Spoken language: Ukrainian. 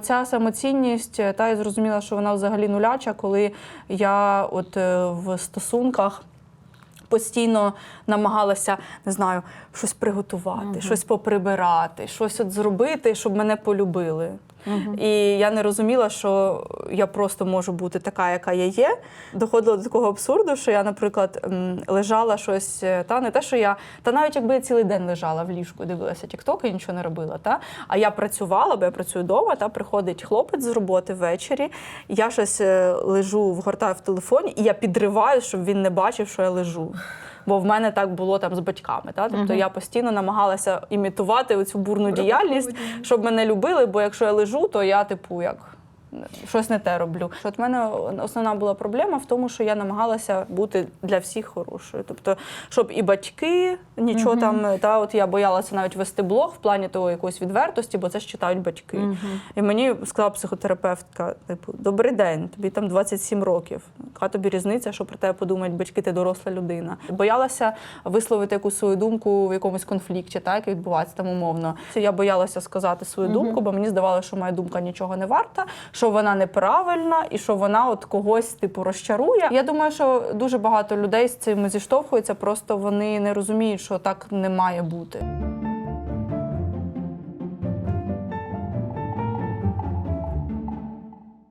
ця самоцінність, е, та я зрозуміла, що вона взагалі нуляча, коли я от е, в стосунках. Постійно намагалася, не знаю, щось приготувати, щось поприбирати, щось от зробити, щоб мене полюбили. І я не розуміла, що я просто можу бути така, яка я є. Доходило до такого абсурду, що я, наприклад, лежала щось, е, та не те, що я, та навіть якби я цілий день лежала в ліжку, дивилася TikTok і нічого не робила. Та? А я працювала, бо я працюю вдома, та приходить хлопець з роботи ввечері. Я щось е, лежу, вгортаю в телефоні, і я підриваю, щоб він не бачив, що я лежу. Бо в мене так було там з батьками. Та? Тобто я постійно намагалася імітувати цю бурну діяльність, щоб мене любили, бо якщо я лежу, то я типу як. Щось не те роблю. От в мене основна була проблема в тому, що я намагалася бути для всіх хорошою. Тобто, щоб і батьки нічого там, та от я боялася навіть вести блог в плані того якоїсь відвертості, бо це ж читають батьки. І мені сказала психотерапевтка: типу, добрий день, тобі там 27 років. Яка тобі різниця, що про тебе подумають батьки, ти доросла людина. Боялася висловити якусь свою думку в якомусь конфлікті, так, який відбувається там умовно. Я боялася сказати свою думку, бо мені здавалося, що моя думка нічого не варта, що вона неправильна і що вона от когось типу розчарує. Я думаю, що дуже багато людей з цим зіштовхуються, просто вони не розуміють, що так не має бути.